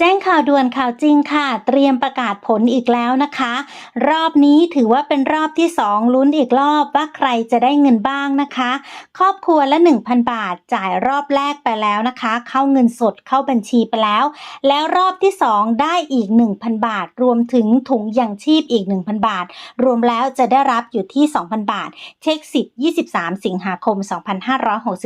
แจ้งข่าวด่วนข่าวจริงค่ะ เตรียมประกาศผลอีกแล้วนะคะ รอบนี้ถือว่าเป็นรอบที่ 2 ลุ้นอีกรอบว่าใครจะได้เงินบ้างนะคะ ครอบครัวละ 1,000 บาทจ่ายรอบแรกไปแล้วนะคะ เข้าเงินสดเข้าบัญชีไปแล้ว แล้วรอบที่ 2 ได้อีก 1,000 บาท รวมถึงถุงยังชีพอีก 1,000 บาท รวมแล้วจะได้รับอยู่ที่ 2,000 บาท เช็คสิทธิ์23 สิงหาคม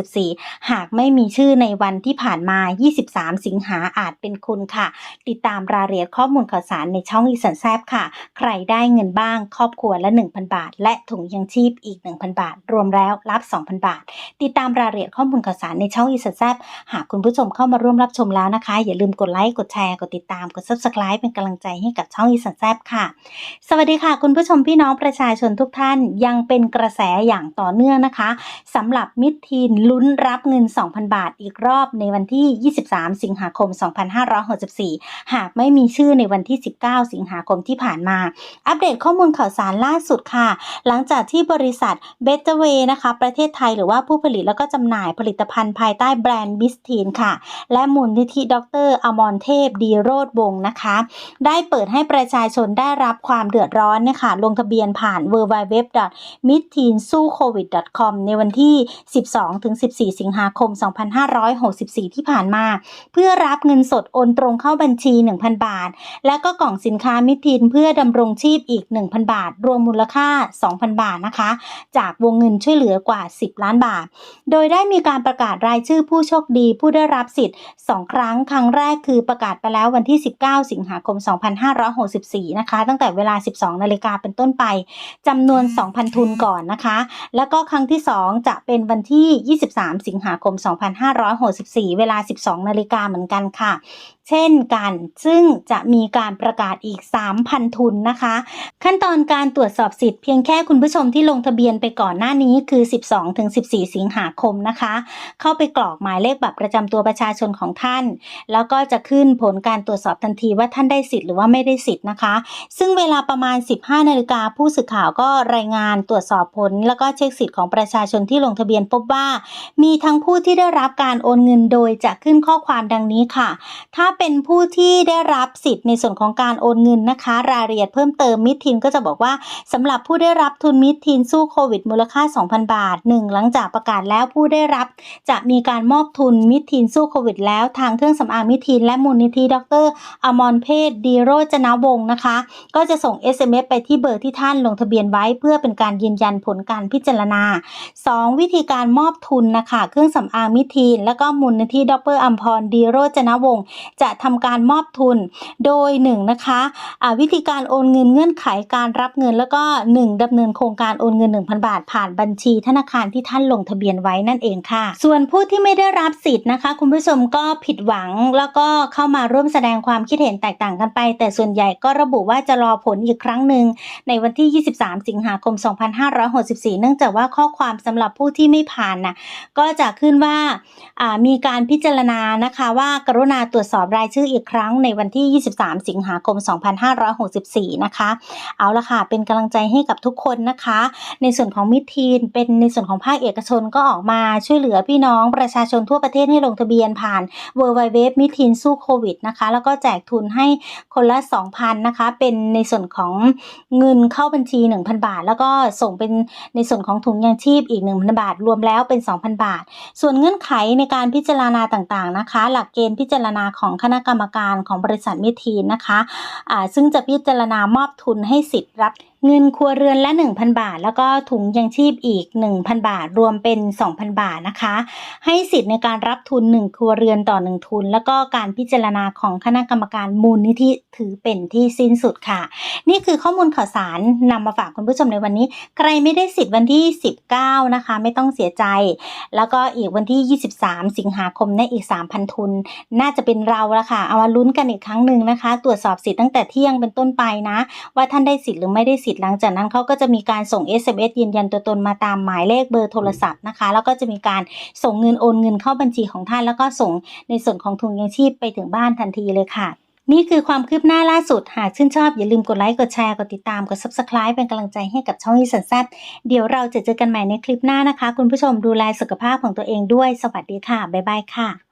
2564 หากไม่มีชื่อในวันที่ผ่านมา 23 สิงหาอาจเป็นคุณค่ะติดตามรายละเอียดข้อมูลข่าวสารในช่องอีสันแซบค่ะ ใครได้เงินบ้างครอบครัวละ 1,000 บาท และถุงยังชีพอีก 1,000 บาท รวมแล้วรับ 2,000 บาท ติดตามรายละเอียดข้อมูลข่าวสารในช่องอีสันแซบหากคุณผู้ชมเข้ามาร่วมรับชมแล้วนะคะ อย่าลืมกดไลค์กดแชร์กดติดตามกด subscribe เป็นกำลังใจให้กับช่องอีสันแซบค่ะ สวัสดีค่ะ คุณผู้ชมพี่น้องประชาชนทุกท่านยังเป็นกระแสอย่างต่อเนื่องนะคะสำหรับมิดทีนลุ้นรับเงิน 2,000 บาทอีกรอบในวันที่ 23 สิงหาคม2564 หากไม่มีชื่อในวันที่ 19 สิงหาคมที่ผ่านมา อัปเดตข้อมูลข่าวสารล่าสุดค่ะ หลังจากที่บริษัทเบเ e เวนะคะ ประเทศไทยหรือว่าผู้ผลิตแล้วก็จำหน่ายผลิตภัณฑ์ภายใต้แบรนด์มิสทีนค่ะ และมูลนิธิดรอมรเทพดีโรดวงนะคะ ได้เปิดให้ประชาชนได้รับความเดือดร้อนนี่ยค่ะลงทะเบียนผ่าน w w w m i d t e e n s u c o v i d c o m ในวันที่ 12-14 สิงหาคม 2564 ที่ผ่านมา เพื่อรับเงินสดโอนตรงเข้าบัญชี 1,000 บาท และก็กล่องสินค้ามิทีนเพื่อดำรงชีพอีก 1,000 บาท รวมมูลค่า 2,000 บาทนะคะ จากวงเงินช่วยเหลือกว่า 10 ล้านบาท โดยได้มีการประกาศรายชื่อผู้โชคดีผู้ได้รับสิทธิ์ 2 ครั้ง ครั้งแรกคือประกาศไปแล้ววันที่ 19 สิงหาคม 2564 นะคะ ตั้งแต่เวลา 12 นาฬิกาเป็นต้นไปจำนวน 2,000 ทุนก่อนนะคะ แล้วก็ครั้งที่ 2 จะเป็นวันที่ 23 สิงหาคม 2564 เวลา 12 นาฬิกาเหมือนกันค่ะ เช่นนกัน ซึ่งจะมีการประกาศอีก 3,000 ทุนนะคะ ขั้นตอนการตรวจสอบสิทธิ์เพียงแค่คุณผู้ชมที่ลงทะเบียนไปก่อนหน้านี้คือ 12-14 สิงหาคมนะคะ เข้าไปกรอกหมายเลขบัตรประจำตัวประชาชนของท่าน แล้วก็จะขึ้นผลการตรวจสอบทันทีว่าท่านได้สิทธิ์หรือว่าไม่ได้สิทธิ์นะคะ ซึ่งเวลาประมาณ 15นาฬิกาผู้สื่อข่าวก็รายงานตรวจสอบผล แล้วก็เช็คสิทธิ์ของประชาชนที่ลงทะเบียนพบว่า มีทั้งผู้ที่ได้รับการโอนเงินโดยจะขึ้นข้อความดังนี้ค่ะ ถ้าเป็นผู้ที่ได้รับสิทธิ์ในส่วนของการโอนเงินนะคะ รายละเอียดเพิ่มเติมมิทินก็จะบอกว่าสำหรับผู้ได้รับทุนมิทินสู้โควิดมูลค่า 2,000 บาท 1 หลังจากประกาศแล้วผู้ได้รับ จะมีการมอบทุนมิทินสู้โควิด แล้วทางเครื่องสำอางมิทิน และมูลนิธิดรอมรเพศดีโรจนวงศ์นะคะ ก็จะส่ง SMS ไปที่เบอร์ที่ท่านลงทะเบียนไว้ เพื่อเป็นการยืนยันผลการพิจารณา 2 วิธีการมอบทุนนะคะ เครื่องสำอางมิทีนและก็มูลนิธิดรอัมพรดีโรจนวงศ์จะททำการมอบทุนโดย1นะคะะวิธีการโอนเงินเงื่อนไขการรับเงิน แล้วก็ 1ดำเนินโครงการโอนเงิน 1,000 บาท ผ่านบัญชีธนาคารที่ท่านลงทะเบียนไว้นั่นเองค่ะ ส่วนผู้ที่ไม่ได้รับสิทธิ์นะคะ คุณผู้ชมก็ผิดหวังแล้วก็เข้ามาร่วมแสดงความคิดเห็นแตกต่างกันไป แต่ส่วนใหญ่ก็ระบุว่าจะรอผลอีกครั้งหนึ่งในวันที่ 23 สิงหาคม 2564 เนื่องจากว่าข้อความสำหรับผู้ที่ไม่ผ่านนะก็จะขึ้นว่ามีการพิจารณานะคะว่ากรุณาตรวจสอบรายชื่ออีกครั้งในวันที่ 23 สิงหาคม 2564 นะคะ เอาละค่ะ เป็นกำลังใจให้กับทุกคนนะคะ ในส่วนของมิทีน เป็นในส่วนของภาคเอกชนก็ออกมาช่วยเหลือพี่น้องประชาชนทั่วประเทศให้ลงทะเบียนผ่าน w w w มิทีนสู้โควิดนะคะ แล้วก็แจกทุนให้คนละ 2,000 นะคะ เป็นในส่วนของเงินเข้าบัญชี 1,000 บาท แล้วก็ส่งเป็นในส่วนของถุงยางชีพอีก 1,000 บาท รวมแล้วเป็น 2,000 บาท ส่วนเงื่อนไขในการพิจารณาต่างๆนะคะ หลักเกณฑ์พิจารณาของคณะกรรมการของบริษัทมิทีนนะคะะซึ่งจะพิจารณามอบทุนให้สิทธิ์รับ เงินครัวเรือนละ 1,000 บาท แล้วก็ถุงยังชีพอีก 1,000 บาท รวมเป็น 2,000 บาทนะคะ ให้สิทธิ์ในการรับทุน 1 ครัวเรือนต่อ 1 ทุน แล้วก็การพิจารณาของคณะกรรมการมูลนิธิถือเป็นที่สิ้นสุดค่ะ นี่คือข้อมูลข่าวสารนำมาฝากคุณผู้ชมในวันนี้ ใครไม่ได้สิทธิ์วันที่ 19 นะคะ ไม่ต้องเสียใจ แล้วก็อีกวันที่ 23 สิงหาคมในอีก 3,000 ทุน น่าจะเป็นเราละค่ะ เอามาลุ้นกันอีกครั้งหนึ่งนะคะ ตรวจสอบสิทธิ์ตั้งแต่เที่ยงเป็นต้นไปนะ ว่าท่านได้สิทธิ์หรือไม่ได้สิทธิ์ิทธิ์หลังจากนั้นเขาก็จะมีการส่ง SMS ยืนยันตัวตนมาตามหมายเลขเบอร์โทรศัพท์นะคะ แล้วก็จะมีการส่งเงินโอนเงินเข้าบัญชีของท่าน แล้วก็ส่งในส่วนของทุนยังชีพไปถึงบ้านทันทีเลยค่ะนี่คือความคืบหน้าล่าสุด หากชื่นชอบ อย่าลืมกดไลค์ กดแชร์ กดติดตาม กด subscribe เป็นกำลังใจให้กับช่องอีสันแซบเดี๋ยวเราจะเจอกันใหม่ในคลิปหน้านะคะ คุณผู้ชมดูแลสุขภาพของตัวเองด้วย สวัสดีค่ะ บ๊ายบายค่ะ